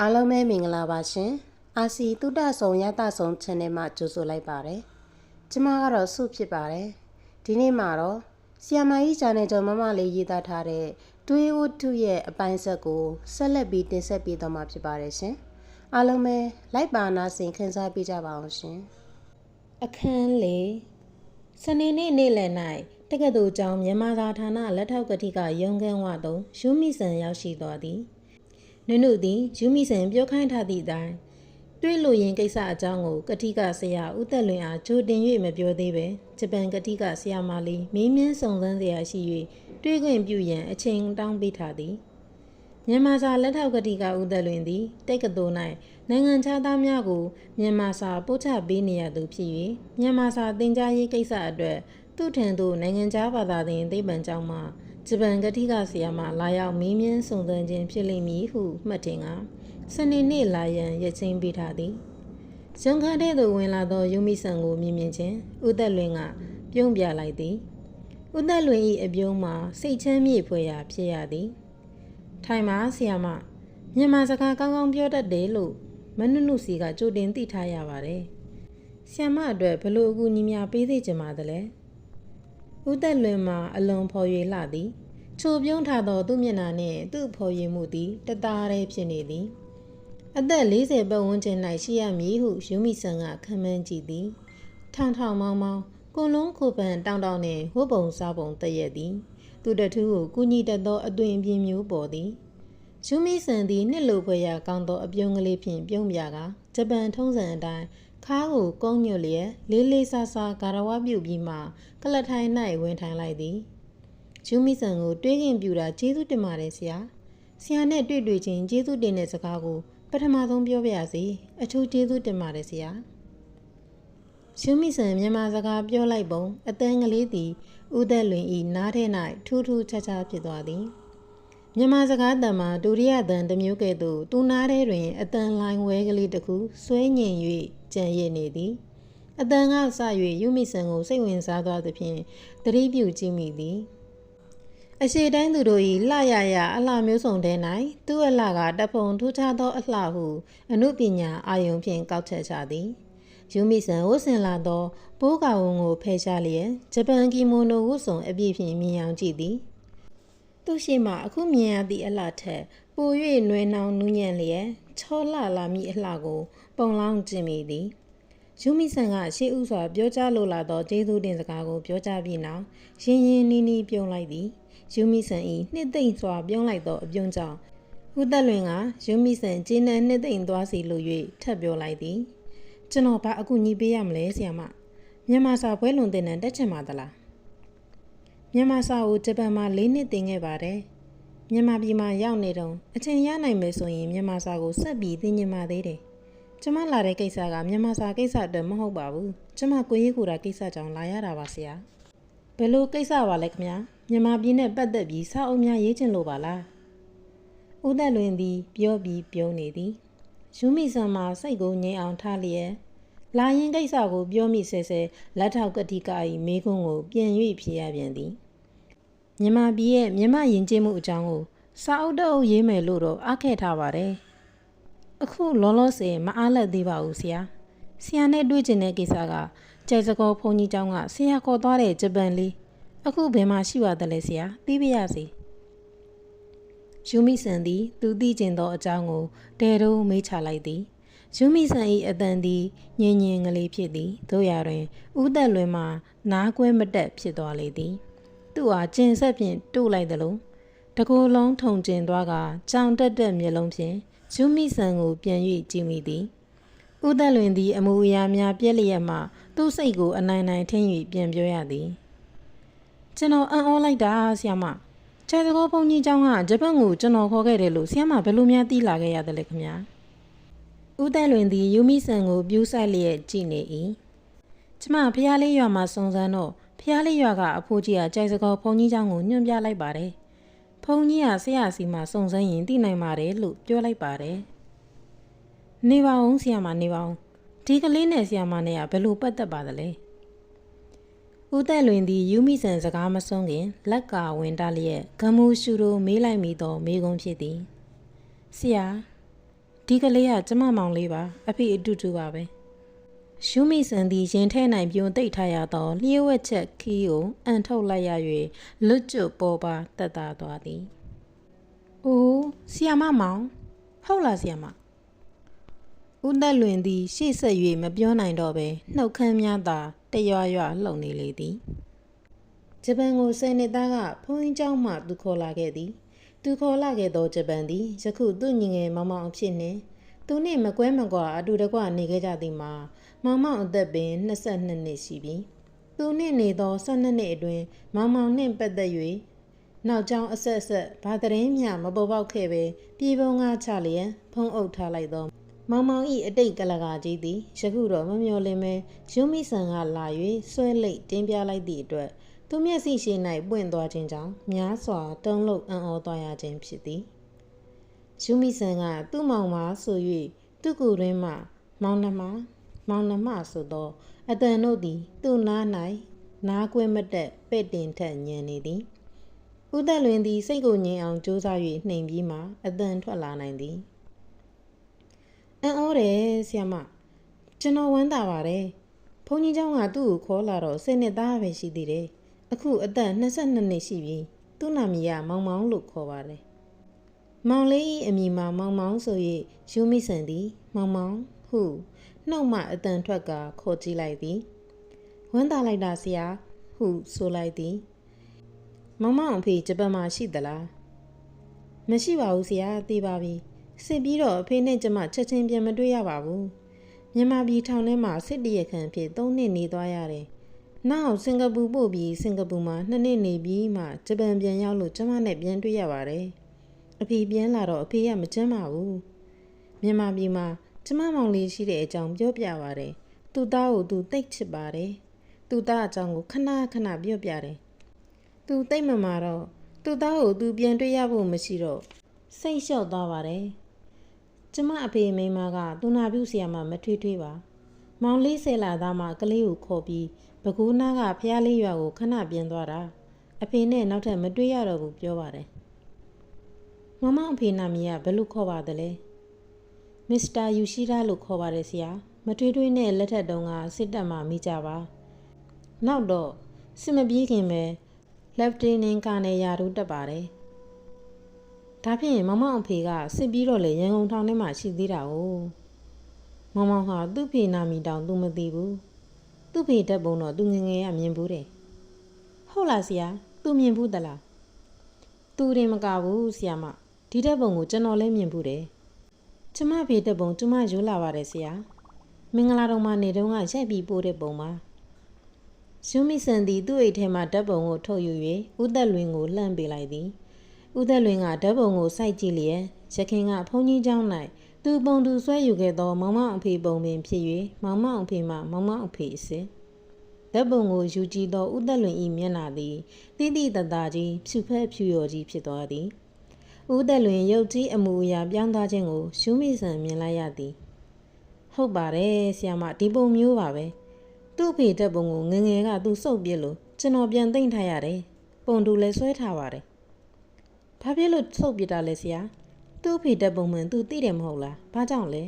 အားလုံးပဲမင်္ဂလာပါရှင်အာစီတုဒ္ဒဆုံရတဆုံ channel မှာကြိုဆိုလိုက်ပါတယ်ကျမကတော့စုဖြစ်ပါတယ်ဒီနေ့မှာတော့ဆီယမာကြီး channel ကျော်မမလေးရေးသားထားတဲ့တွေးဝတ္ထုရဲ့အပိုင်းဆက်ကိုဆက်လက်ပြီးတင်ဆက်ပေးသွားမှာဖြစ်ပါတယ်ရှင်အားလုံးပဲလိုက်ပါနာဆင်ခန်းစားပေးကြပါအောင်ရှင်အခန်းလေးစနေနေ့နေ့လယ်၌တက္ကသိုလ်ကျောင်းမြန်မာသာဌာနလက်ထောက်ကတိကရုံးခန်းဝသို့ယူမိဆန်ရောက်ရှိသွားသည် နုနုသည်ယူမိဆန်ပြောခိုင်းထားသည့်အတိုင်းတွေ့လို့ရင်ကိစ္စအကြောင်းကိုကတိကဆရာဦးသက်လွင်အားကြိုတင်၍မပြောသေးပဲဂျပန်ကတိကဆရာမလေးမင်းမြန်းစုံစမ်းစရာရှိ၍တွေးခွင့်ပြုရန်အချိန်တောင်းပေးထားသည်မြန်မာစာလက်ထောက်ကတိကဦးသက်လွင်သည်တိတ်ကတို၌နိုင်ငံခြားသားများကိုမြန်မာစာပို့ချပေးနေရသူဖြစ်၍မြန်မာစာသင်ကြားရေးကိစ္စအတွက်သူထံသို့နိုင်ငံခြားဘာသာသင်သိပ္ပံကျောင်းမှ ဂျပန်ကတိကဆရာမလာရောက်မင်းမြန်းစုံစမ်းခြင်းဖြစ်လိမ့်မည်ဟုမှတ်တင်ကစနေနေ့လာရန်ရချင်းပေးထားသည်ရုံခန်းထဲသို့ဝင်လာသောယုံမိဆန်ကိုမြင်မြင်ချင်းဦးသက်လွင်ကပြုံးပြလိုက်သည်ဦးသက်လွင်၏အပြုံးမှာစိတ်ချမ်းမြေ့ဖွယ်ရာဖြစ်ရသည်ထိုင်ပါဆရာမမြန်မာစကားကောင်းကောင်းပြောတတ်တယ်လို့မနုနုစီကကြိုတင်သိထားရပါတယ်ဆရာမအတွက်ဘလို့အကူညီများပေးသေးကြမှာတလဲ ဦးသက်လွင်မှာအလွန်ဖော်ရွေလှသည်ချိုပြုံးထားသောသူ့မျက်နှာနှင့်သူ့ဖော်ရွေမှုသည်တသားတည်းဖြစ်နေသည်အသက်40ပတ်ဝန်းကျင်၌ရှိရမည်ဟုယူမိဆန်ကခံမှန်းကြည့်သည်ထောင်ထောင်မောင်းမောင်းကိုလုံးကိုပန်တောင်းတောင်းနှင့်ဝတ်ပုံစားပုံတည့်ရက်သည် သူတထူးကိုကုညီတတ်သောအသွင်အပြင်မျိုးပေါ်သည်ယူမိဆန်သည်နှစ်လိုဖွယ်ရာကောင်းသောအပြုံးကလေးဖြင့်ပြုံးပြကာဂျပန်ထုံးစံအတိုင်း ခါးကိုကုန်းညွတ်လျက်လေးလေးဆာဆာဂါရဝပြုတ်ပြီးမှကလထိုင်၌ဝင်ထိုင်လိုက်သည်ယူမိဆန်ကိုတွေးခင်ပြူတာကျေးဇူးတင်ပါတယ်ဆရာဆရာနဲ့တွေ့တွေ့ချင်းကျေးဇူးတင်တဲ့စကားကိုပထမဆုံးပြောပြရစီအထူးကျေးဇူးတင်ပါတယ်ဆရာရှုမိဆန်မြန်မာစကားပြောလိုက်ပုံအတန်းကလေးသည်ဦးသက်လွင်ဤနားထဲ၌ထူးထူးခြားခြားဖြစ်သွားသည် မြန်မာစကားတံမှာဒုတိယတန်တစ်မျိုးကဲ့သို့တူနာထဲတွင်အတန်လိုင်းဝဲကလေးတစ်ခုဆွဲငင်၍ကြံရည်နေသည်အတန်ကစ၍ယူမိဆန်ကိုစိတ်ဝင်စားသွားသဖြင့်သတိပြုကြည့်မိသည်အရှိတိုင်းသူတို့၏လှရရအလှမျိုးစုံတဲ၌သူ့အလှကတဖုံထူးခြားသောအလှဟုအမှုပညာအာယုံဖြင့်ကောက်ချက်ကြသည်ယူမိဆန်ဝတ်ဆင်လာသောဘိုးကောင်ကိုဖယ်ရှားလျက်ဂျပန်ကီမိုနိုဝတ်စုံအပြည့်ဖြင့်မြင်အောင်ကြည့်သည် သူရှိမှအခုမြင်ရသည့်အလှထက်ပို၍နွယ်နှောင်နူးညံ့လျက်ချောလှလာမိအလှကို ပုံလောင်းကျင်မိသည်ယူမိဆန်ကရှေးဥစွာပြောကြားလိုလာသောကျေးဇူးတင်စကားကိုပြောကြားပြီးနောက်ရင်းရင်းနှီးနှီးပြုံးလိုက်သည်ယူမိဆန်ဤနှစ်သိမ့်စွာပြုံးလိုက်သောအပြုံးကြောင့်ဦးသက်လွင်ကယူမိဆန်ကျင်းနှံနှစ်သိမ့်သွားစီလို၍ထပ်ပြောလိုက်သည်ကျွန်တော်ဘာအကူညီပေးရမလဲဆရာမမြန်မာစာပွဲလွန်တင်တဲ့တက်ချင်ပါသလား မြန်မာစာကိုဂျပန်မှာ၄နှစ်သင်ခဲ့ပါတယ်မြန်မာပြည်မှာရောက်နေတော့အချိန်ရနိုင်မယ်ဆိုရင်မြန်မာစာကိုဆက်ပြီးသင်ကျင်ပါသေးတယ်ကျမလာတဲ့ကိစ္စကမြန်မာစာကိစ္စအတွက်မဟုတ်ပါဘူးကျမကိုရေးကိုယ်တာကိစ္စကြောင့်လာရတာပါဆရာဘယ်လိုကိစ္စပါလဲခင်ဗျာမြန်မာပြည်နဲ့ပတ်သက်ပြီးစာအုပ်များရေးချင်လို့ပါလားဦးသက်လွင်သည်ပြောပြီးပြုံးနေသည်ယူမိဆန်မှာစိတ်ကိုငြိမ်အောင်ထားလျက်လာရင်ကိစ္စကိုပြောမိဆဲဆဲလက်ထောက်ကတိက၏မေးခွန်းကိုပြန်၍ဖြေရပြန်သည် မြန်မာပြည်ရဲ့မြန်မာယဉ်ကျေးမှုအကြောင်းကိုစာအုပ်တအုပ်ရေးမယ်လို့တော့အားခဲ့ထားပါတယ်အခုလောလောဆယ်မအားလက်သေးပါဘူးဆရာဆရာနဲ့တွေ့ကျင်တဲ့ကိစ္စကကျဲစကောဘုံကြီးကျောင်းကဆရာခေါ်သွားတဲ့ဂျပန်လေးအခုဘယ်မှာရှိပါသလဲဆရာသိပါရစေယူမိဆန်သည်သူသိကျင်သောအကြောင်းကိုတဲတုံးမေးချလိုက်သည်ယူမိဆန်၏အတန်သည်ညင်ညင်ကလေးဖြစ်သည်တို့ရတွင်ဥသက်လွင်မှနားကွဲမတက်ဖြစ်သွားလေသည် သူ့အားကျင်ဆက်ဖြင့်တို့လိုက်သလိုတကူလုံးထုံကျင်သွားကကြောင်တက်တက်မျက်လုံးဖြင့်ယူမိဆန်ကိုပြန်၍ကြည့်မိသည်ဥသက်လွင်သည်အမူအရာများပြက်လျက်မှသူ့စိတ်ကိုအနိုင်နိုင်ထင်း၍ပြန်ပြောရသည်ကျွန်တော်အံ့ဩလိုက်တာဆရာမချဲသကောဘုံကြီးเจ้าကဂျပန်ကိုကျွန်တော်ခေါ်ခဲ့တယ်လို့ဆရာမဘယ်လိုများသိလာခဲ့ရတယ်လဲခင်ဗျာဦးသက်လွင်သည်ယူမိဆန်ကိုပြူးဆိုင်လျက်ကြည့်နေ၏ကျမဖျားလေးရွာမှာစုံစမ်းတော့ ဖျားလေးရွာကအဖိုးကြီးကကြိုက်စကောဘုံကြီးเจ้าကိုညွှန်ပြလိုက်ပါတယ်ဖုန်ကြီးကဆရာစီမှာစုံစမ်းရင်သိနိုင်ပါတယ်လို့ပြောလိုက်ပါတယ်နေပါအောင်ဆရာမနေပါအောင်ဒီကလေးနဲ့ဆရာမနဲ့ကဘယ်လိုပတ်သက်ပါသလဲဦးသက်လွင်သည်ယူမိဆန်စကားမဆုံးခင်လက်ကဝင်တလျက်ဂမူရှူတို့မေးလိုက်မိသောမေးခွန်းဖြစ်သည်ဆရာဒီ ဒီကလေးကကျမမောင်လေးပါအဖေအတူတူပါပဲ ရှုမိစံသည်ရင်ထဲ၌ပြုံသိပ်ထားရသောလျှို့ဝှက်ချက်ခီးကိုအန်ထုတ်လိုက်ရ၍လွတ်ကျွတ်ပေါ်ပါတက်တာသွားသည်။အိုးဆီယာမမောင်ဟုတ်လားဆီယာမဦးသက်လွင်သည်ရှေ့ဆက်၍မပြောနိုင်တော့ပဲနှုတ်ခမ်းများသာတရွရွလှုပ်နေလေသည်ဂျပန်ကိုဆယ်နှစ်သားကဘုန်းကြီးเจ้าမှသူခေါ်လာခဲ့သည်သူခေါ်လာခဲ့သောဂျပန်သည်ယခုသူ့ညီငယ်မောင်မောင်အဖြစ်နှင့်သူနှင့်မကွဲမကွာအတူတကွနေခဲ့ကြသည်မှာ မောင်မောင်အသက်ပင်22နှစ်ရှိပြီသူနှင့်နေသော12နှစ်အတွင်းမောင်မောင်နှင့်ပတ်သက်၍နောက်ကျောင်းအဆက်ဆက်ဘာသတင်းမျှမပေါ်ပေါက်ခဲ့ပဲပြည်ပုံငါချလျက်ဖုံးအုပ်ထားလိုက်သောမောင်မောင်ဤအတိတ်ကလကာကြီးသည်ယခုတော့မမျော်လင့်မဲရုံမိဆန်ကလာ၍ဆွဲလိတ်တင်းပြလိုက်သည့်အတွက်သူမျက်စိရှိ၌ပွင့်သွားခြင်းကြောင့်များစွာတုံးလုံးအံ့ဩသွားရခြင်းဖြစ်သည်ရုံမိဆန်ကသူ့မောင်မာဆို၍သူ့ကိုယ်တွင်မှမောင်နှမ မောင်နှမဆိုသောအတန်တို့သည် သူ့နား၌နားကွင်းမတက်ပဲ့တင်ထက်ညံနေသည်ဦးသက်လွင်သည်စိတ်ကိုငြိမ်အောင်ကြိုးစား၍နှိမ်ပြီးမှအတန်ထွက်လာနိုင်သည်အံ့ဩတယ်ဆရာမကျွန်တော်ဝမ်းသာပါတယ်ဘုန်းကြီးเจ้าကသူ့ကိုခေါ်လာတော့စိတ်နဲ့သားပဲရှိသေးတယ်အခုအသက်22နှစ်ရှိပြီသူ့နာမည်ကမောင်မောင်လို့ခေါ်ပါတယ်မောင်လေး၏အမည်မှာမောင်မောင်ဆို၍ယူမိဆန်သည်မောင်မောင်ဟု နှုတ်မှအတန်ထွက်ကခေါ်ကြည့်လိုက်သည်ဝမ်းသာလိုက်တာဆရာဟုဆိုလိုက်သည်မောင်မောင်အဖေဂျပန်မှာရှိသလားမရှိပါဘူးဆရာသိပါပြီစစ်ပြီးတော့အဖေနဲ့ကျမချက်ချင်းပြန်မတွေ့ရပါဘူးမြန်မာပြည်ထောင်ထဲမှာစစ်တရခန့်ဖြစ်၃နှစ်နေသွားရတယ်နောက်စင်ကာပူပို့ပြီးစင်ကာပူမှာနှစ်နှစ်နေပြီးမှဂျပန်ပြန်ရောက်လို့ကျမနဲ့ပြန်တွေ့ရပါတယ်အဖေပြန်လာတော့အဖေကမချမ်းပါဘူးမြန်မာပြည်မှာ ကျမမောင်လေးရှိတဲ့အကြောင်းပြောပြပါတယ်သူ့သားကိုသူတိတ်ချစ်ပါတယ်သူ့သားအကြောင်းကိုခဏခဏပြောပြတယ်သူတိတ်မမာတော့သူ့သားကိုသူပြန်တွေ့ရဖို့မရှိတော့စိတ်လျှော့သွားပါတယ်ကျမအဖေမိန်းမကသူနာပြုဆရာမမထွေးထွေးပါမောင်လေးဆယ်လာသားမှကလေးကိုခေါ်ပြီးဘကူးနားကဖျားလေးရွာကိုခဏပြန်သွားတာအဖေနဲ့နောက်ထပ်မတွေ့ရတော့ဘူးပြောပါတယ်မမအဖေနာမည်ကဘယ်လိုခေါ်ပါသလဲ မစ္စတာယူရှိရာလို့ခေါ်ပါတယ်ဆရာမထွေးထွေးနဲ့လက်ထက်တုန်းကစစ်တပ်မှမိကြပါနောက်တော့စစ်မပြေးခင်ပဲလက်တင်နင်ကနေရာထူးတက်ပါတယ်ဒါဖြင့်မမအဖေကစစ်ပြီးတော့လေရန်ကုန်ထောင်ထဲမှာရှိသေးတာ哦မမဟာသူ့ဖေနာမီတောင်သူမသိဘူးသူ့ဖေတက်ပုံတော့သူငငယ်ကမြင်ဘူးတယ်ဟုတ်လားဆရာသူမြင်ဘူးသလားသူရင်မကဘူးဆရာမဒီတက်ပုံကိုကျွန်တော်လည်းမြင်ဘူးတယ် ကျမဖေတက်ပုံကျမယူလာပါတယ်ဆရာမင်္ဂလာတော်မှာနေတုန်းကရိုက်ပြီးပို့တဲ့ပုံပါရှုမိစံသည်သူ့အိတ်ထဲမှဓာတ်ပုံကိုထုတ်ယူ၍ဦးသက်လွင်ကိုလှမ်းပေးလိုက်သည်ဦးသက်လွင်ကဓာတ်ပုံကိုစိုက်ကြည့်လျက်ရခင်ကဘုန်းကြီးကျောင်း၌သူပုံသူဆွဲယူခဲ့သောမောင်မောင်အဖေပုံပင်ဖြစ်၍မောင်မောင်အဖေမှမောင်မောင်အဖေအစစ်ဓာတ်ပုံကိုယူကြည့်သောဦးသက်လွင်၏မျက်နှာသည်တိတိတသားကြီးဖြူဖက်ဖြူရော်ကြီးဖြစ်သွားသည် ဦးသက်လွင်ရုပ်ကြီးအမူအရာပြောင်းသွားခြင်းကိုရှုမိဆန်မြင်လိုက်ရသည်ဟုတ်ပါတယ်ဆရာမဒီပုံမျိုးပါပဲသူ့အဖေဓာတ်ပုံကိုငငယ်ကသူစုပ်ပြစ်လို့ကျွန်တော်ပြန်သိမ့်ထားရတယ်ပုံတူလည်းဆွဲထားပါတယ်ဘာဖြစ်လို့ဆုတ်ပြတာလဲဆရာသူ့ဖေတက်ပုံမှန်သူသိတယ်မဟုတ်လားဘာကြောင့်လဲ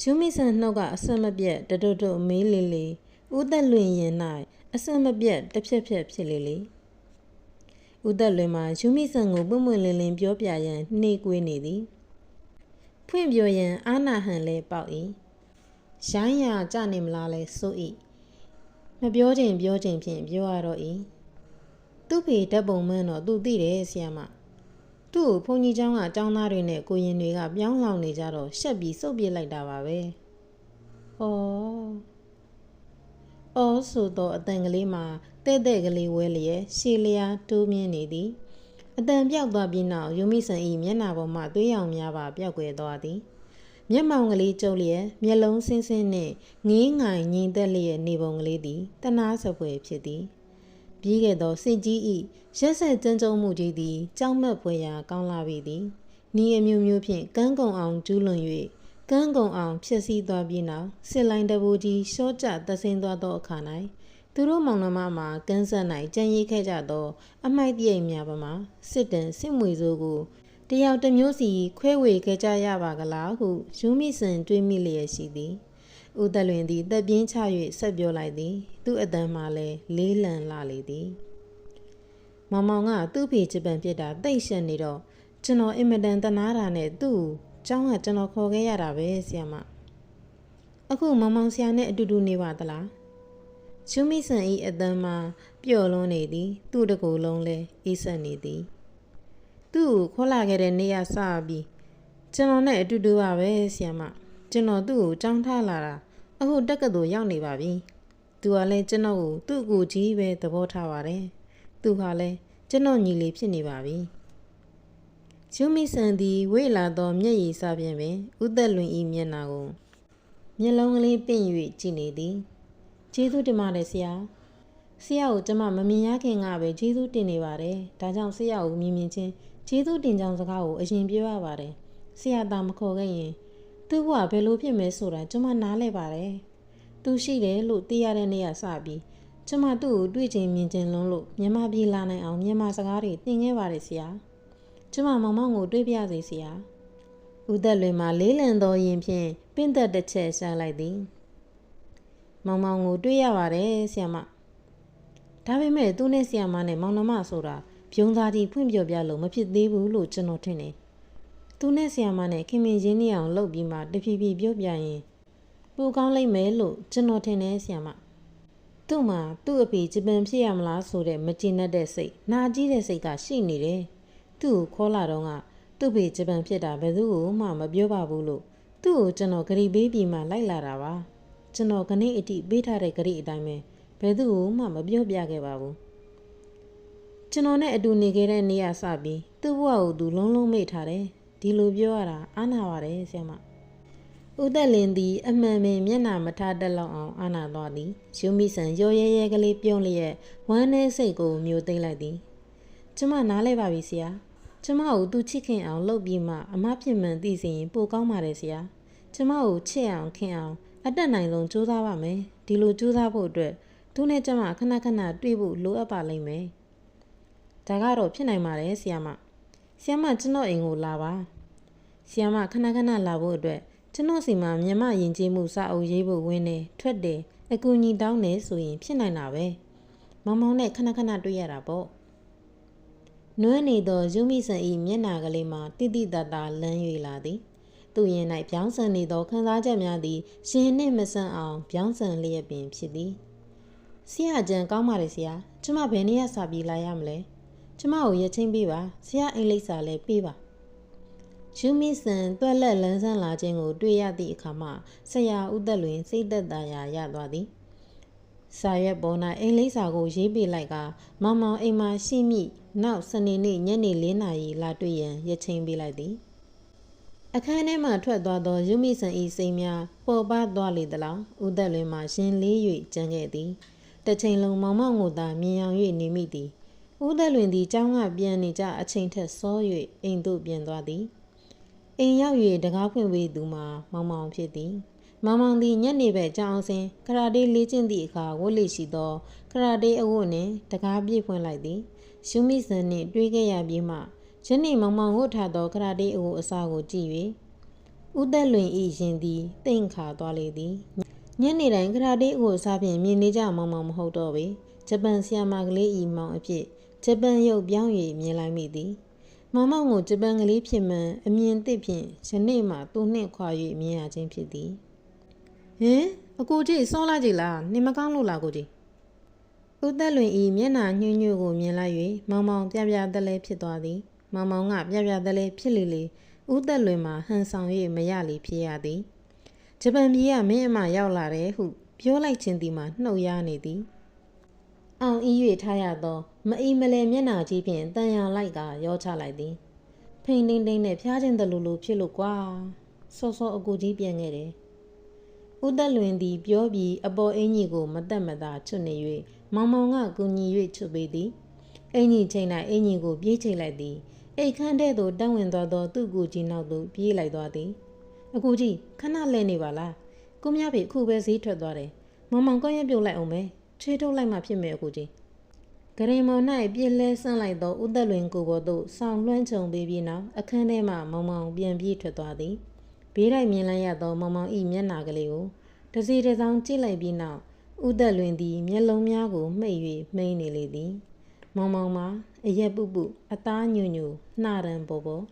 ရှုမိဆန်နှုတ်ကအဆက်မပြတ်တတွတ်တွတ်မေးလေးလေးဦးသက်လွင်ရင်၌အဆက်မပြတ်တစ်ဖြက်ဖြက်ဖြစ်လေလေ ဦးသက်လွင်မှာရှုမိဆန်ကိုပွင့်ပွင့်လင်းလင်းပြောပြရန်နှေးကွေးနေသည်ဖွင့်ပြောရန်အာနာဟန်လဲပေါက်၏ရိုင်းရကြနေမလားလဲဆို၏မပြောခြင်းပြောခြင်းဖြင့်ပြောရတော့၏သူ့ဖေဓာတ်ပုံမှန်တော့သူသိတယ်ဆီယမသူ့ကိုဘုန်းကြီးเจ้าကအเจ้าသားတွေနဲ့ကိုရင်တွေကပြောင်းလောင်နေကြတော့ရှက်ပြီးစုပ်ပစ်လိုက်တာပါပဲ။ဩ။ အော်ဆိုတော့အတန်ကလေးမှာတဲ့တဲ့ကလေးဝဲလျက်ရှေလျာတိုးမြင်းနေသည်။အတန်ပြောက်သွားပြီးနောက်ယူမိဆန်ဤမျက်နှာပေါ်မှသွေးရောင်များပါပြောက်ွယ်သွားသည်။မျက်မှောင်ကလေးကျုပ်လျက်မျက်လုံးဆင်းဆင်းနှင့်ငေးငိုင်ငြိမ်သက်လျက်နေပုံကလေးသည်တနာစပွဲဖြစ်သည်။ပြီးခဲ့သောစစ်ကြီး၏ရက်ဆက်ကြမ်းကြုတ်မှုကြီးသည်ကြောက်မက်ဖွယ်ရာကောင်းလာပေသည်နီးအမျိုးမျိုးဖြင့်ကန်းကုံအောင်ကျူးလွန်၍ ကန်းကုံအောင်ဖြစ်စည်းသွားပြီးနောက်စစ်လိုင်းတဘူကြီးရှော့ကျသဆင်းသွားသောအခါ၌သူတို့မောင်နှမမှာကန်းဆက်၌ကြံရိတ်ခဲ့ကြသော အမိုက်တရိပ်များပမာစစ်တန်စစ်မွေစိုးကိုတတယောက်တစ်မျိုးစီခွဲဝေခဲ့ကြရပါကလားဟုယူမိစင်တွေးမိလျက်ရှိသည်ဦးသက်လွင်သည်တက်ပြင်းချ၍ဆက်ပြောလိုက်သည် သူ့အတန်းမှလည်းလေးလံလာလေသည်မောင်မောင်ကသူ့ဖေချစ်ပန်ပြစ်တာတိတ်ရှက်နေတော့ကျွန်တော်အင်မတန်တနာတာနဲ့သူ့ ကိုကျောင်းကကျွန်တော်ခေါ်ခဲ့ရတာပဲဆီယမအခုမောင်မောင်ဆရာနဲ့အတူတူနေပါသလားချူမီဆန်ဤအတန်းမှာပျော်လွန်းနေသည် သူ့တကူလုံးလဲအေးဆက်နေသည် သူ့ကိုခေါ်လာခဲ့တဲ့နေ့ကစပြီးကျွန်တော်နဲ့အတူတူပါပဲဆီယမကျွန်တော်သူ့ကိုကြောင်းထားလာတာအခုတက်ကတူရောက်နေပါပြီသူကလည်းကျွန်တော်ကိုသူ့ကိုကြီးပဲသဘောထားပါတယ်သူဟာလည်းကျွန်တော်ညီလေးဖြစ်နေပါပြီ ချူမီဆန်သည်ဝေလာသောမျက်ရည်စပြင်ပင်ဥသက်လွင်ဤမျက်နာကိုမျက်လုံးကလေးပင့်၍ကြည့်နေသည်ကျေးဇူးတင်ပါတယ်ဆရာဆရာကိုကျွန်မမမြင်ရခင်ကပဲကျေးဇူးတင်နေပါတယ်ဒါကြောင့်ဆရာကိုမြင်မြင်ချင်းကျေးဇူးတင်ကြောင်းစကားကိုအရင်ပြောရပါတယ်ဆရာသာမခေါ်ခဲ့ရင်သူ့ဘဝဘယ်လိုဖြစ်မဲဆိုတာကျွန်မနားလဲပါတယ်သူရှိတယ်လို့သိရတဲ့နေ့ကစပြီးကျွန်မသူ့ကိုတွေ့ချင်မြင်ချင်လွန်းလို့မြန်မာပြည်လာနိုင်အောင်မြန်မာစကားတွေသင်ခဲ့ပါတယ်ဆရာ ကျွန်မမောင်မောင်ကို တွေ့ပြစေဆရာဦးသက်လွင်မှာလေးလံတော်ရင်ဖြင့်ပင့်သက်တစ်ချက်ရှာလိုက်သည်မောင်မောင်ကို တွေ့ရပါတယ်ဆရာမဒါပေမဲ့သူနဲ့ဆရာမနဲ့မောင်နှမဆိုတာပြုံးစားကြီးဖွင့်ပြပြလို့မဖြစ်သေးဘူးလို့ကျွန်တော်ထင်တယ်သူနဲ့ဆရာမနဲ့ခင်မင်ရင်းနေအောင်လုပ်ပြီးမှတဖြည်းဖြည်းပြောပြရင်ပူကောင်းလိမ့်မယ်လို့ကျွန်တော်ထင်တယ်ဆရာမသူ့မှာသူ့အဖေဂျပန်ဖြစ်ရမလားဆိုတဲ့မကျေနပ်တဲ့စိတ်နာကြီးတဲ့စိတ်ကရှိနေတယ် သူ့ကိုခေါ်လာတော့ကသူ့ဖေဂျပန်ဖြစ်တာဘယ်သူမှမပြောပါဘူးလို့သူ့ကိုကျွန်တော်ဂရီပေးပြီးမှလိုက်လာတာပါကျွန်တော်ခဏအတိပေးထားတဲ့ဂရီအတိုင်းပဲဘယ်သူမှမပြောပြခဲ့ပါဘူးကျွန်တော်နဲ့အတူနေခဲ့တဲ့နေ့ကစပြီးသူ့ဘဝကိုသူလုံးလုံးမေ့ထားတယ်ဒီလိုပြောရတာအာနာပါတယ်ဆရာမဦးသက်လင်းသည် အမှန်ပင်မျက်နှာမထားတတ်လောက်အောင်အာနာသွားသည်ယူမိဆန်ရောရဲရဲကလေးပြုံးလျက်ဝမ်းထဲစိတ်ကိုမျိုးသိမ့်လိုက်သည်ကျမနားလဲပါပြီဆရာ ကျမကိုသူချစ်ခင်အောင်လုပ်ပြီးမှအမဖြစ်မှန်သိစီရင်ပိုကောင်းပါတယ်ဆရာကျမကိုချစ်အောင်ခင်အောင်အတက်နိုင်ဆုံးကြိုးစားပါမယ်ဒီလိုကြိုးစားဖို့အတွက်သူနဲ့ကျမခဏခဏတွေ့ဖို့လိုအပ်ပါလိမ့်မယ်ဒါကတော့ဖြစ်နိုင်ပါတယ်ဆရာမဆီယမကျွန်တော်အိမ်ကိုလာပါဆီယမခဏခဏလာဖို့အတွက်ကျွန်တော်စီမှာမြန်မာယဉ်ကျေးမှုစာအုပ်ရေးဖို့ဝင်နေထွက်တယ်အကူအညီတောင်းနေဆိုရင်ဖြစ်နိုင်တာပဲမောင်မောင်နဲ့ခဏခဏတွေ့ရတာပေါ့ နွမ်းနေသောယူမိဆန်ဤမျက်နာကလေးမှာတိတိတတ်တာလန်း၍လာသည်သူရင်၌ပြောင်းဆန်နေသောခံစားချက်များသည်ရှင်နှင့်မဆန်အောင်ပြောင်းဆန်လျက်ပင်ဖြစ်သည်ဆရာကျန်ကောင်းပါလေဆရာကျမဘယ်နေ့ရစာပြီးလာရမလဲကျမကိုရချင်းပေးပါဆရာအိမ်လိပ်စာလည်းပေးပါယူမီဆန်တွက်လက်လန်းဆန်းလာခြင်းကို တွေ့ရသည့်အခါမှာဆရာဦးသက်လွင်စိတ်သက်သာရာရသွားသည် စာရွက်ပေါ်၌အိမ်လိပ်စာကိုရေးပေးလိုက်ကမောင်မောင်အိမ်မှာရှိမိနောက်စနေနေ့ညနေ၄နာရီလာတွေ့ရန်ရချင်းပေးလိုက်သည်အခန်းထဲမှထွက်သွားသောယူမီဆန်ဤစိမ်များပေါ်ပါသွားလေသလားဦးသက်လွင်မှရှင်လေး၍ကျန်ခဲ့သည်တစ်ချိန်လုံးမောင်မောင်ကိုသာမြင်အောင်၍နေမိသည်ဦးသက်လွင်သည်ကျောင်းကပြန်နေကြအချိန်ထက်စော၍အိမ်သို့ပြန်သွားသည်အိမ်ရောက်၍တကားဖွင့်ပေးသူမှာမောင်မောင်ဖြစ်သည် မောင်မောင်သည်ညနေဘက်ကြောင်းစဉ်ကရာတေးလေ့ကျင့်သည့်အခါဝတ်လေရှိသောကရာတေးအဝတ်နှင့်တကားပြည့်ဖွင့်လိုက်သည်ရှုမိစံနှင့်တွေးခဲ့ရပြီးမှယနေ့မောင်မောင်ဝတ်ထားသောကရာတေးအဝတ်အစားကိုကြည့်၍ဦးသက်လွင်ဤရင်သည်တိန့်ခါသွားလေသည်ညနေတိုင်းကရာတေးအဝတ်အစားဖြင့်မြင်နေကြမောင်မောင်မဟုတ်တော့ပေဂျပန်ဆီယာမာကလေးဤမောင်အဖြစ်ဂျပန်ရုပ်ပြောင်း၍မြင်လိုက်မိသည်မောင်မောင်ကိုဂျပန်ကလေးဖြစ်မှန်အမြင်သစ်ဖြင့်ယနေ့မှသူနှင့်ခွာ၍မြင်ရခြင်းဖြစ်သည် ဟင်အကိုကြီးစောလာကြည်လားနေမကောင်းလို့လားကိုကြီးဦးသက်လွင်ဤမျက်နှာညှို့ညွတ်ကိုမြင်လိုက်၍မောင်မောင်ပြပြတလဲဖြစ်သွားသည်မောင်မောင်ကပြပြတလဲဖြစ်လေလေဦးသက်လွင်မှာဟန်ဆောင်၍မရလေဖြစ်ရသည်ဂျပန်ပြည်ကမင်းအမရောက်လာတယ်ဟုပြောလိုက်ခြင်းဒီမှာနှုတ်ရနေသည်အောင်ဤ၍ထားရသော မအီမလဲမျက်နှာကြီးဖြင့်တန်ရာလိုက်ကရောချလိုက်သည် ဖိန်တိန်တိန်နဲ့ဖျားခြင်းတလူလူဖြစ်လို့ကွာစောစောအကူကြီးပြန်ခဲ့တယ် ဦးသက်လွင်သည် ပြောပြီးအပေါ်အင်းကြီးကိုမတက်မသာချွတ်နေ၍မောင်မောင်ကကူညီ၍ချွတ်ပေးသည်အင်းကြီးချိန်လိုက်အင်းကြီးကိုပြေးချိန်လိုက်သည်အိတ်ခမ်းတဲ့သို့တန်းဝင်သွားသောသူ့ကူကြီးနောက်သို့ပြေးလိုက်သွားသည်အကူကြီးခဏလဲနေပါလားကိုမြဖေအခုပဲဈေးထွက်သွားတယ်မောင်မောင်ကောင်းရပြုတ်လိုက်အောင်မယ်ချွေးထုတ်လိုက်မှဖြစ်မယ်အကူကြီးဂရင်မော်၌ပြည့်လဲဆန့်လိုက်သောဥသက်လွင်ကိုပေါ်သို့ဆောင်လွှမ်းခြုံပေးပြီးနောက်အခန်းထဲမှမောင်မောင်ပြန်ပြေးထွက်သွားသည် ဘေးတိုင်းမြင်လိုက်ရသောမောင်မောင်၏မျက်နှာကလေးကိုတစ်စီတစ်စောင်းကြည့်လိုက်ပြီးနောက်ဥသက်လွင်သည်မျက်လုံးများကိုမှိတ်၍မှိန်နေလေသည် မောင်မောင်မှာအရက်ပုပုအသားညူညူနှာရန်ပေါ်ပေါ်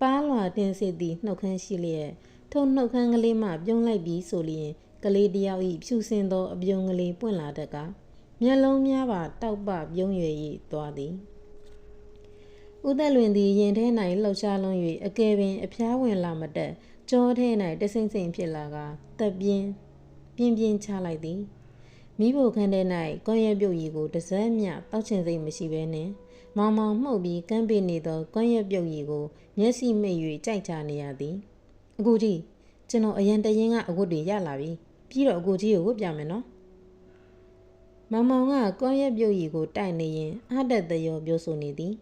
ပါးလွာတင်စစ်သည့်နှုတ်ခမ်းရှိလျက်ထိုနှုတ်ခမ်းကလေးမှပြုံးလိုက်ပြီးဆိုလျင်ကလေးတစ်ယောက်၏ဖြူစင်သောအပြုံးကလေးပွင့်လာတတ်ကားမျက်လုံးများပါတောက်ပပြုံးရွယ်၍သွားသည် ဥသက်လွင်သည်ရင်ထဲ၌လှုပ်ရှားလွန်၍အကယ်ပင်အဖျားဝင်လာမတက်ကြောထဲ၌တဆိမ့်ဆိမ့်ဖြစ်လာကတက်ပြင်းပြင်းပြင်းချလိုက်သည်မိဖို့ခန်းထဲ၌ကွန်ရက်ပြုတ်ရီကိုတစ်စက်မျှတောက်ချင်စိတ်မရှိဘဲနှင့်မောင်မောင်မှုတ်ပြီးကမ်းပေးနေသောကွန်ရက်ပြုတ်ရီကိုမျက်စိမိတ်၍ကြိုက်ချနေရသည်အကူကြီးကျွန်တော်အရန်တရင်ကအဝတ်တွေရလာပြီပြီးတော့အကူကြီးကိုဝတ်ပြမယ်နော်မောင်မောင်ကကွန်ရက်ပြုတ်ရီကိုတိုက်နေရင်အတက်တရောပြောဆိုနေသည်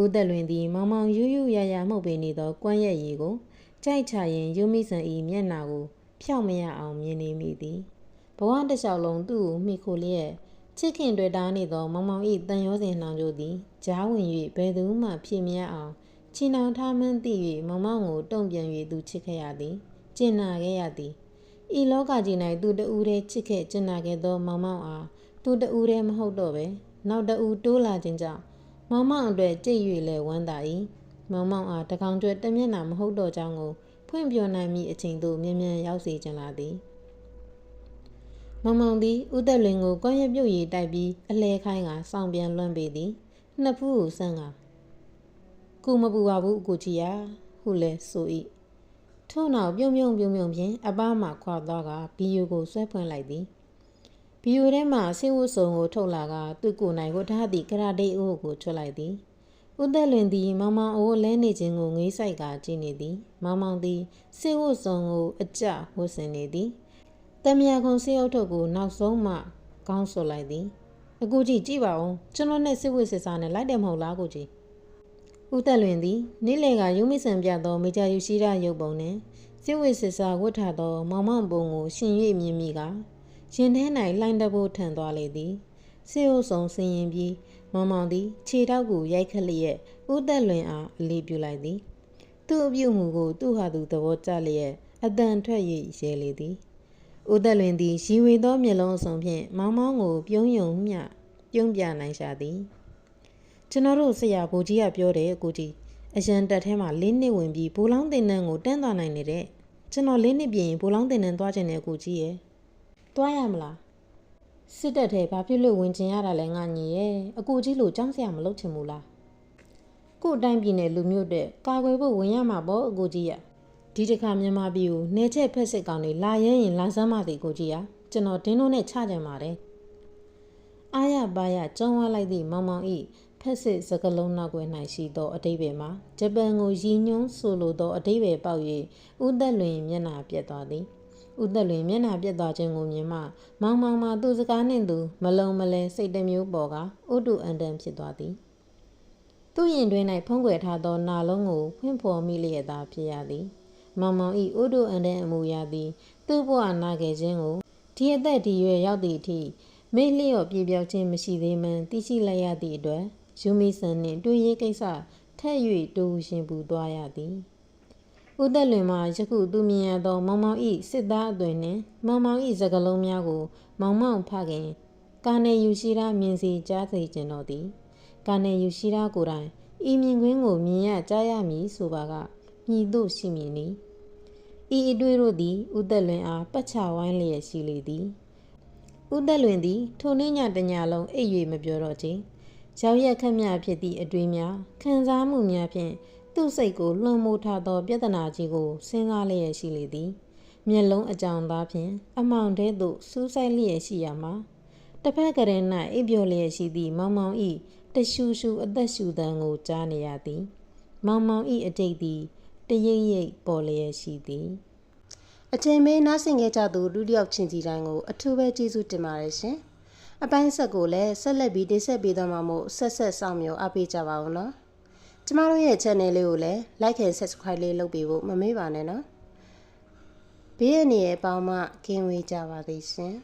ဦးသက်လွင်သည် မောင်မောင်ယူးယူးရရမှုတ်ပေးနေသောကွန်ရက်ရီကိုကြိုက်ချရင်ယူမိဆန်ဤမျက်နာကို ဖြောက်မရအောင်မြင်နေမိသည်ဘဝတစ်လျှောက်လုံးသူ့ကိုမိခိုလျက်ချစ်ခင်တွေ့တာနေသောမောင်မောင်၏တန်ရောစင်နှောင်ကြိုသည်ကြားဝင်၍ဘယ်သူမှဖြေမြတ်အောင်ချီနှောင်ထားမှန်းသိ၍မောင်မောင်ကိုတုံ့ပြန်၍သူချစ်ခဲ့ရသည်ကျင်နာခဲ့ရသည်ဤလောကကြီး၌သူတဦးတည်းချစ်ခဲ့ကျင်နာခဲ့သောမောင်မောင်အားသူတဦးတည်းမဟုတ်တော့ပဲနောက်တဦးတိုးလာခြင်းကြောင့် မောင်မောင်အတွက်ကြိတ်၍လဲဝမ်းသာ၏မောင်မောင်အားတကောင်ကျွဲတမျက်နှာမဟုတ်တော့ကြောင်းကိုဖွင့်ပြနိုင်မိအချိန်သို့မြ мян ရောက်စေခြင်းလာသည်မောင်မောင်သည်ဥသက်လွင်ကိုကွန်ရက်ပြုတ်ရည်တိုက်ပြီးအလဲခိုင်းကစောင့်ပြန်လွှမ်းပေးသည်နှစ်ဖူးကိုဆန်းကကုမပူပါဘူးအကူကြီးယာဟုလဲဆို၏ထို့နောက်ပြုံပြုံပြုံပြုံဖြင့်အပားမှခွာသွားကဘီယိုကိုဆွဲဖွင့်လိုက်သည် ဗီယိုထဲမှဆေးဝတ်စုံကိုထုတ်လာကသူ့ကိုယ်နိုင်ကိုထားသည့်ကရာတေးအိုးကိုချွတ်လိုက်သည်ဥသက်လွင်သည်မောင်မောင်အိုးလဲနေခြင်းကိုငေးဆိုင်ကကြည့်နေသည်မောင်မောင်သည်ဆေးဝတ်စုံကိုအကြဝတ်ဆင်နေသည်တမယာခွန်ဆေးအုပ်ထုတ်ကိုနောက်ဆုံးမှကောင်းဆွလိုက်သည်အကူကြီးကြည့်ပါဦးကျွန်တော်နဲ့ဆေးဝတ်စစ်စားနဲ့လိုက်တယ်မဟုတ်လားအကူကြီးဥသက်လွင်သည်နေ့လေကရုံးမိဆန်ပြသောမေဂျာယူရှိရာရုပ်ပုံနှင့်ဆေးဝတ်စစ်စားဝတ်ထားသောမောင်မောင်ပုံကိုရှင်၍မြင်မိက ရင်ထဲ၌လှိုင်းတဘိုးထန်သွားလေသည်စေအုပ်ဆောင်ဆင်းရင်ပြီးမောင်မောင်သည်ခြေထောက်ကိုရိုက်ခက်လျက်ဥသက်လွင်အားအလေးပြုလိုက်သည်သူ့အပြုတ်မှုကိုသူ့ဟာသူသဘောကျလျက်အတန်ထွက်၍ရဲလေသည်ဥသက်လွင်သည်ရီဝေသောမျက်လုံးအစုံဖြင့်မောင်မောင်ကိုပြုံးယုံမျှပြုံးပြနိုင်ရှာသည်ကျွန်တော်တို့ဆရာဘိုးကြီးကပြောတယ်အကိုကြီးအရန်တက်ထဲမှာလေးနှစ်ဝင်ပြီးဘိုးလောင်းတင်တန်းကိုတန်းသွားနိုင်နေတဲ့ကျွန်တော်လေးနှစ်ပြင်ဘိုးလောင်းတင်တန်းသွားခြင်းနဲ့အကိုကြီးရဲ့ သွားရမလားစစ်တပ်ထဲဘာဖြစ်လို့ဝင်ကျင်ရတာလဲငါညီရဲ့အကူကြီးလို့ကြောင်းစရာမလုပ်ချင်ဘူးလားကို့အတိုင်းပြည်နယ်လူမျိုးတဲ့ကာကွယ်ဖို့ဝင်ရမှာပေါ့အကူကြီးရဒီတစ်ခါမြန်မာပြည်ကိုနေချက်ဖက်စစ်ကောင်တွေလာရဲရင်လာစမ်းပါသည်အကူကြီးရကျွန်တော်ဒင်းတို့နဲ့ချကြပါတယ်အားရပါရကြောင်းဝါလိုက်သည့်မောင်မောင်ဤဖက်စစ်စကလုံးနောက်ွယ်၌ရှိသောအတိတ်ပဲမှာဂျပန်ကိုရည်ညွှန်းဆိုလိုသောအတိတ်ပဲပေါက်၍ဥသက်လွင်မျက်နှာပြက်သွားသည် ဥသက်လွင်မျက်နှာပြက်သွားခြင်းကိုမြင်မှမောင်မောင်မှသူစကားနှင့်သူမလုံမလဲစိတ်တစ်မျိုးပေါ်ကဥတုအန်တန်ဖြစ်သွားသည်သူ့ရင်တွင်၌ဖုံးကွယ်ထားသောနာလုံးကိုဖွင့်ဖော်မိလျက်သာဖြစ်ရသည်မောင်မောင်ဤဥတုအန်တန်အမူအရာသည်သူ့ဘဝနာခဲ့ခြင်းကိုဒီအသက်ဒီရွယ်ရောက်သည့်အထိမေ့လျော့ပြေပြောက်ခြင်းမရှိသေးမှန်သိရှိလိုက်ရသည့်အတွက်ယူမီဆန်နှင့်တွေ့ရေးကိစ္စထက်၍တူရှင်ပူသွားရသည် ဦးသက်လွင်မှယခုသူမြင်ရသော မောင်မောင်ဤစစ်သားအသွင်နှင့်မောင်မောင်ဤစကလုံးများကို မောင်မောင်ဖခင်ကာနေယူရှိရာမြင်စီကြားသိကျင်တော်သည်ကာနေယူရှိရာကိုယ်တိုင်ဤမြင်ကွင်းကိုမြင်ရကြားရမည်ဆိုပါကမြည်သို့ရှိမည်နီဤအတွေ့တို့သည်ဦးသက်လွင်အားပတ်ချဝိုင်းလျက်ရှိလေသည်ဦးသက်လွင်သည်ထိုနေ့ညတညလုံးအိပ်၍မပြောတော့ခြင်းရောက်ရက်ခက်မြဖြစ်သည့်အတွေ့များခံစားမှုများဖြင့် သူ့စိတ်ကိုလွှမ်းမိုးထားသော ပြဿနာကြီးကိုစဉ်းစားလျက်ရှိလေသည်မျက်လုံးအကြောင်သားဖြင့်အမောင်တဲသို့စူးစိုက်လျက်ရှိရမှာတစ်ဖက်ကရင်၌အိပ်ပျော်လျက်ရှိသည့်မောင်မောင်ဤတရှူရှူအသက်ရှူသံကိုကြားနေရသည် မောင်မောင်ဤအတိတ်သည်တရိပ်ရိပ်ပေါ်လျက်ရှိသည်အချိန်မေးနားဆင်ခဲ့ကြသူလူတစ်ယောက်ချင်းစီတိုင်းကိုအထူးပဲကျေးဇူးတင်ပါတယ်ရှင်အပိုင်းဆက်ကိုလည်းဆက်လက်ပြီးတင်ဆက်ပေးသွားမှာမို့ဆက်ဆက်ဆောင်မျိုးအားပေးကြပါဦးနော် ကျမတို့ရဲ့ channel လေးကိုလည်း like and subscribe လေးလုပ်ပေးဖို့မမေ့ပါနဲ့နော်ဘေးရနေရဲ့အပေါင်းမှကင်းဝေးကြပါသေးရှင်